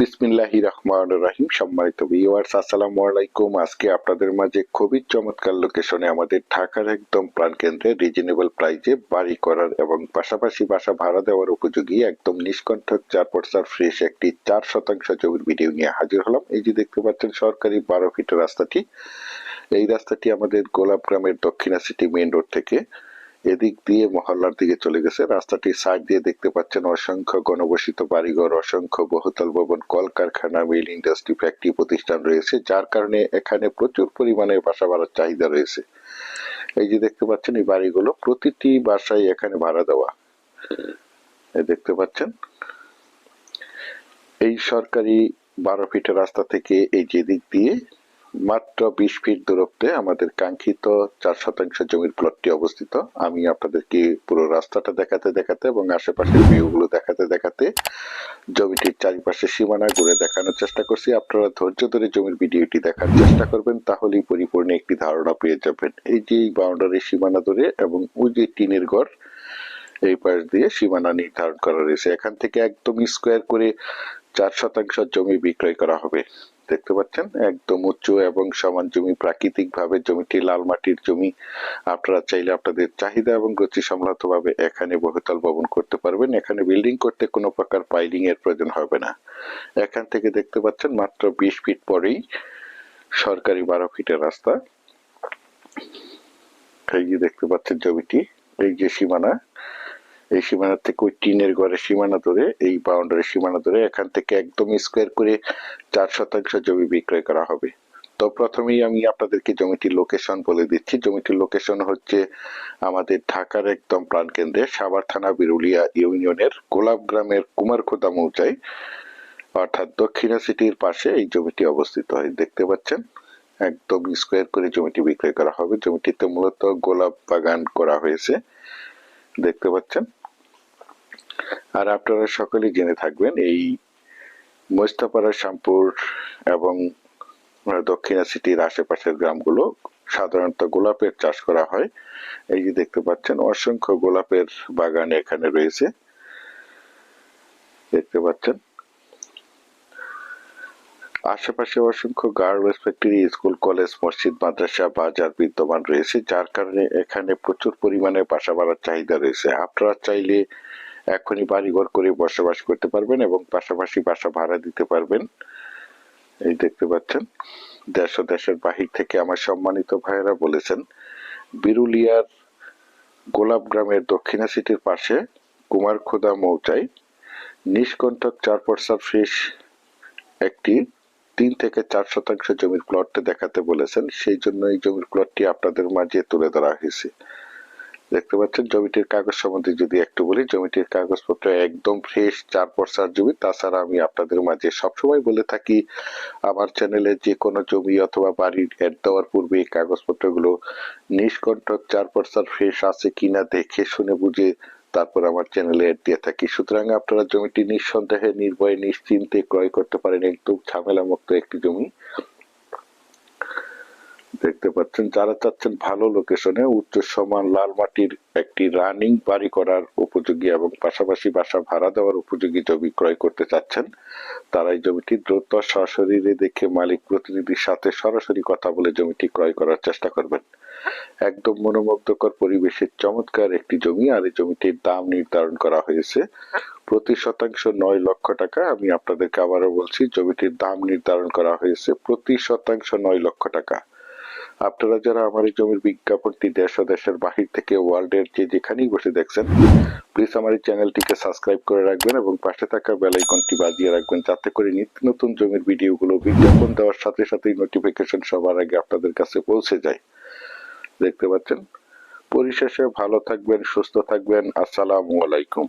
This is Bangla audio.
বিসমিল্লাহি রহমান রাহিম। সম্মানিত ভিউয়ার্স আসসালামু আলাইকুম। আজকে আপনাদের মাঝে খুবই চমৎকার লোকেশনে আমাদের ঢাকার একদম প্রাণকেন্দ্রে রিজনেবল প্রাইজে বাড়ি করার এবং পাশাপাশি বাসা ভাড়া দেওয়ার উপযোগী একদম নিষ্কণ্ঠক চার পর্সার ফ্রেশ একটি চার শতাংশ জমির ভিডিও নিয়ে হাজির হলাম। এই যে দেখতে পাচ্ছেন, সরকারি বারো ফিটের রাস্তাটি। এই রাস্তাটি আমাদের গোলাপ গ্রামের দক্ষিণা সিটি মেইন রোড থেকে এদিক দিয়ে মহল্লার দিকে চলে গেছে। রাস্তাটির সাইড দিয়ে দেখতে পাচ্ছেন অসংখ্য গণবসিত বাড়িঘর, অসংখ্য বহুতল ভবন, কলকারখানা, মিল ইন্ডাস্ট্রি ফ্যাক্টরি প্রতিষ্ঠান রয়েছে, যার কারণে এখানে প্রচুর পরিমাণে বাসা ভাড়ার চাহিদা রয়েছে। এই যে দেখতে পাচ্ছেন এই বাড়িগুলো, প্রতিটি বাসায় এখানে ভাড়া দেওয়া। দেখতে পাচ্ছেন, এই সরকারি বারো ফিটের রাস্তা থেকে এই যে দিক দিয়ে মাত্র বিশ ফিট দূরত্বে আমাদের কাঙ্ক্ষিত চার শতাংশ জমির প্লটটি অবস্থিত। আমি আপনাদেরকে পুরো রাস্তাটা দেখাতে দেখাতে এবং আশেপাশের ভিউগুলো দেখাতে দেখাতে জমিটির চারিপাশে সীমানা ঘুরে দেখানোর চেষ্টা করছি। আপনারা ধৈর্য ধরে জমির ভিডিওটি দেখার চেষ্টা করবেন, তাহলেই পরিপূর্ণ একটি ধারণা পেয়ে যাবেন। এই যে বাউন্ডারি সীমানা ধরে এবং ওই যে টিনের ঘর এই পাশ দিয়ে সীমানা নির্ধারণ করা রয়েছে। এখান থেকে একদম স্কোয়ার করে চার শতাংশ জমি বিক্রয় করা হবে। দেখতে পাচ্ছেন, একদম উঁচু এবং সমান জমি প্রাকৃতিক ভাবে জমিটি লাল মাটির জমি। আপনারা চাইলে আপনাদের চাহিদা এবং গতি সম্মত ভাবে এখানে বহুতল ভবন করতে পারবেন। এখানে বিল্ডিং করতে কোনো প্রকার পাইলিং এর প্রয়োজন হবে না। এখান থেকে দেখতে পাচ্ছেন, মাত্র বিশ ফিট পরেই সরকারি বারো ফিটের রাস্তা। এই যে দেখতে পাচ্ছেন জমিটি, এই যে সীমানা। এই সীমানা থেকে ওই টিনের ঘরের সীমানা ধরে, এই বাউন্ডারি সীমানা ধরে এখান থেকে একদম স্কোয়ার করে চার শতাংশ জমি বিক্রয় করা হবে। তো প্রথমেই আমি আপনাদেরকে জমিটির লোকেশন বলে দিচ্ছি। জমিটির লোকেশন হচ্ছে আমাদের ঢাকার একদম প্রাণকেন্দ্রে সাভার থানা বিরুলিয়া ইউনিয়নের গোলাপ গ্রামের কুমারখোদা মৌজায়, অর্থাৎ দক্ষিণা সিটির পাশে এই জমিটি অবস্থিত হয়। দেখতে পাচ্ছেন? একদম স্কোয়ার করে জমিটি বিক্রয় করা হবে। জমিটিতে মূলত গোলাপ বাগান করা হয়েছে। দেখতে পাচ্ছেন? আর আপনারা সকলেই জেনে থাকবেন, এই মোস্তাপাড়া শ্যামপুর এবং দক্ষিণা সিটির আশেপাশের গ্রামগুলো সাধারণত গোলাপের চাষ করা হয়। এই যে দেখতে পাচ্ছেন, অসংখ্য গোলাপের বাগান এখানে রয়েছে। দেখতে পাচ্ছেন। আশেপাশে অসংখ্য গার্লস ফ্যাক্টরি, স্কুল, কলেজ, মসজিদ, মাদ্রাসা, বাজার বিদ্যমান রয়েছে, যার কারণে এখানে প্রচুর পরিমাণে বাসা বাড়ার চাহিদা রয়েছে। আপনারা চাইলে এখনই বাড়িঘর করে বসবাস করতে পারবেন এবং পাশাপাশি বাসা ভাড়া দিতে পারবেন। এই দেখতে পাচ্ছেন, দেশ ও দেশের বাহির থেকে আমার সম্মানিত ভাইয়েরা বলেছেন, বিরুলিয়ার গোলাপ গ্রামের দক্ষিণা সিটির পাশে কুমারখোদা মৌচাই। নিষ্কণ্ঠক চার পর্সার ফিস একটি তিন থেকে চার শতাংশ জমির প্লট দেখাতে বলেছেন, সেই জন্য এই জমির প্লটটি আপনাদের মাঝে তুলে ধরা হয়েছে। দেখতে পাচ্ছেন, জমিটির কাগজ সম্বন্ধে যদি একটু বলি, জমিটির কাগজপত্র একদম ফ্রেশ চার পর্সার জমি। তাছাড়া আমি আপনাদের মাঝে সবসময় বলে থাকি, আমার চ্যানেলে যে কোনো জমি অথবা বাড়ির অ্যাড দেওয়ার পূর্বে এই কাগজপত্রগুলো নিষ্কণ্ঠক চার পর্সার ফ্রেশ আছে কিনা দেখে শুনে বুঝে তারপর আমার চ্যানেলে অ্যাড দিয়ে থাকি। সুতরাং আপনারা জমিটি নিঃসন্দেহে, নির্ভয়ে, নিশ্চিন্তে ক্রয় করতে পারেন। একদম ঝামেলা মুক্ত একটি জমি। দেখতে পাচ্ছেন, যারা চাচ্ছেন ভালো লোকেশনে উচ্চ সমান লাল মাটির একটি রানিং বাড়ি করার উপযোগী এবং পাশাপাশি বাসা ভাড়া দেওয়ার উপযোগী জমি ক্রয় করতে চাচ্ছেন, তারা এই জমিটি দ্রুত সশরীরে দেখে মালিক প্রতিনিধির সাথে সরাসরি কথা বলে জমিটি ক্রয় করার চেষ্টা করবেন। একদম মনোমুগ্ধকর পরিবেশের চমৎকার একটি জমি, আর এই জমিটির দাম নির্ধারণ করা হয়েছে প্রতি শতাংশ নয় লক্ষ টাকা। আমি আপনাদেরকে আবারও বলছি, জমিটির দাম নির্ধারণ করা হয়েছে প্রতি শতাংশ নয় লক্ষ টাকা। আপনারা যারা আমার এই জমির বিজ্ঞাপনটি দেশ ও দেশের বাহির থেকে ওয়ার্ল্ডের যে যেখানেই বসে দেখছেন প্লিজ আমার এই চ্যানেলটিকে সাবস্ক্রাইব করে রাখবেন এবং পাশে থাকা বেল আইকনটি বাজিয়ে রাখবেন যাতে করে নিত্য নতুন জমির ভিডিওগুলো বিজ্ঞাপন দেওয়ার সাথে সাথেই নোটিফিকেশন সবার আগে আপনাদের কাছে পৌঁছে যায়। দেখতে পাচ্ছেন? পরিশেষে ভালো থাকবেন, সুস্থ থাকবেন। আসসালামু আলাইকুম।